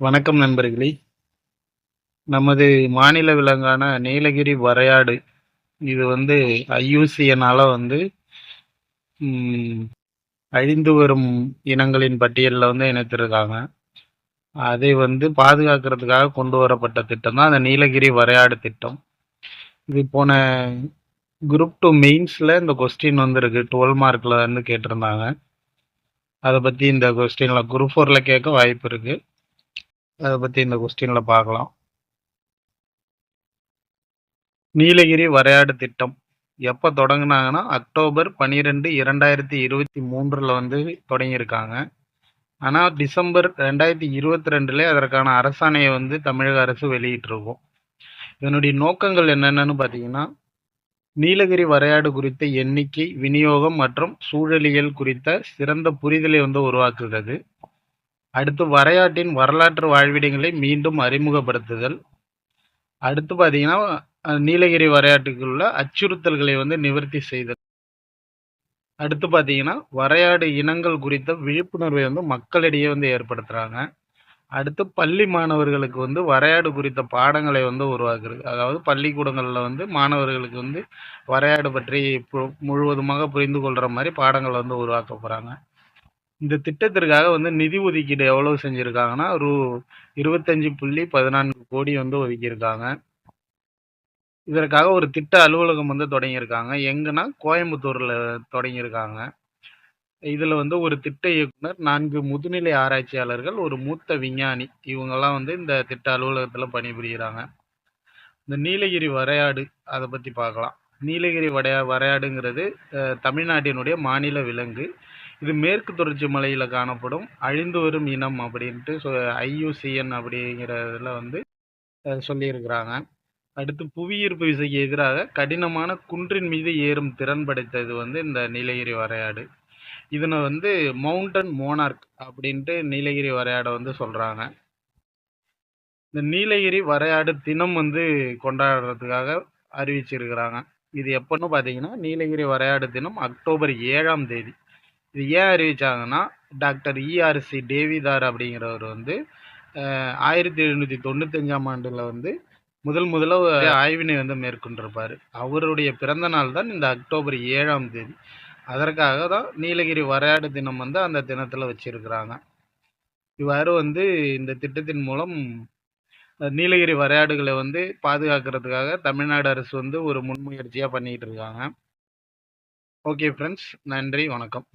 வணக்கம் நண்பர்களே. நமது மாநில விலங்கான நீலகிரி வரையாடு. இது வந்து ஐயூசியனால் வந்து அழிந்து வரும் இனங்களின் பட்டியலில் வந்து இணைத்திருக்காங்க. அதை வந்து பாதுகாக்கிறதுக்காக கொண்டு வரப்பட்ட திட்டம் தான் அந்த நீலகிரி வரையாடு திட்டம். இது போன குரூப் டூ மெயின்ஸில் இந்த கொஸ்டின் வந்துருக்கு. டுவெல் மார்க்கில் வந்து கேட்டிருந்தாங்க. அதை பற்றி இந்த கொஸ்டினில் குரூப் ஃபோரில் கேட்க வாய்ப்பு இருக்குது அதை பற்றி இந்த கொஸ்டினில் பார்க்கலாம் நீலகிரி வரையாடு திட்டம். எப்போ தொடங்கினாங்கன்னா அக்டோபர் பன்னிரெண்டு இரண்டாயிரத்தி இருபத்தி மூன்றில் வந்து தொடங்கியிருக்காங்க. ஆனால் டிசம்பர் ரெண்டாயிரத்தி இருபத்தி ரெண்டுல அதற்கான அரசாணையை வந்து தமிழக அரசு வெளியிட்டிருக்கும். இதனுடைய நோக்கங்கள் என்னென்னு பார்த்தீங்கன்னா நீலகிரி வரையாடு குறித்த எண்ணிக்கை விநியோகம் மற்றும் சூழலியல் குறித்த சிறந்த புரிதலை வந்து உருவாக்குகிறது. அடுத்து வரையாட்டின் வரலாற்று வாழ்விடங்களை மீண்டும் அறிமுகப்படுத்துதல். அடுத்து பார்த்தீங்கன்னா நீலகிரி வரையாட்டுக்குள்ள அச்சுறுத்தல்களை வந்து நிவர்த்தி செய்தல். அடுத்து பார்த்தீங்கன்னா வரையாடு இனங்கள் குறித்த விழிப்புணர்வை வந்து மக்களிடையே வந்து ஏற்படுத்துகிறாங்க அடுத்து பள்ளி மாணவர்களுக்கு வந்து வரையாடு குறித்த பாடங்களை வந்து உருவாக்குறது. அதாவது பள்ளிக்கூடங்களில் வந்து மாணவர்களுக்கு வந்து வரையாடு பற்றி பு- முழுவதுமாக புரிந்து கொள்கிற மாதிரி பாடங்களை வந்து உருவாக்க போகிறாங்க இந்த திட்டத்திற்காக வந்து நிதி ஒதுக்கீடு எவ்வளவு செஞ்சுருக்காங்கன்னா ரூ இருபத்தஞ்சு புள்ளி பதினான்கு கோடி வந்து ஒதுக்கியிருக்காங்க. இதற்காக ஒரு திட்ட அலுவலகம் வந்து தொடங்கியிருக்காங்க. எங்கன்னா கோயம்புத்தூரில் தொடங்கியிருக்காங்க. இதில் வந்து ஒரு திட்ட இயக்குனர் நான்கு முதுநிலை ஆராய்ச்சியாளர்கள் ஒரு மூத்த விஞ்ஞானி. இவங்கெல்லாம் வந்து இந்த திட்ட அலுவலகத்தில் பணிபுரிகிறாங்க இந்த நீலகிரி வரையாடு அதை பற்றி பார்க்கலாம். நீலகிரி வடையா வரையாடுங்கிறது தமிழ்நாட்டினுடைய மாநில விலங்கு. இது மேற்கு தொடர்ச்சி மலையில் காணப்படும் அழிந்து வரும் இனம் அப்படின்ட்டு சொ ஐயூசிஎன் அப்படிங்கிறதுல வந்து சொல்லியிருக்கிறாங்க. அடுத்து புவியீர்ப்பு விசைக்கு எதிராக கடினமான குன்றின் மீது ஏறும் திறன் படைத்தது வந்து இந்த நீலகிரி வரையாடு. இதனை வந்து மவுண்டன் மோனார்க் அப்படின்ட்டு நீலகிரி வரையாடை வந்து சொல்கிறாங்க இந்த நீலகிரி வரையாடு தினம் வந்து கொண்டாடுறதுக்காக அறிவிச்சிருக்கிறாங்க. இது எப்போன்னு பார்த்தீங்கன்னா நீலகிரி வரையாடு தினம் அக்டோபர் ஏழாம் தேதி. இது ஏன் அறிவிச்சாங்கன்னா டாக்டர் இஆர்சி டேவிதார் அப்படிங்கிறவர் வந்து ஆயிரத்தி எழுநூற்றி தொண்ணூத்தஞ்சாம் ஆண்டில் வந்து முதல் முதல்ல ஆய்வினை வந்து மேற்கொண்டிருப்பார். அவருடைய பிறந்த நாள் தான் இந்த அக்டோபர் ஏழாம் தேதி. அதற்காக தான் நீலகிரி வரையாடு தினம் வந்து அந்த தினத்தில் வச்சிருக்கிறாங்க. இவ்வாறு வந்து இந்த திட்டத்தின் மூலம் நீலகிரி வரையாடுகளை வந்து பாதுகாக்கிறதுக்காக தமிழ்நாடு அரசு வந்து ஒரு முன்முயற்சியாக பண்ணிக்கிட்டு இருக்காங்க. ஓகே ஃப்ரெண்ட்ஸ் நன்றி வணக்கம்.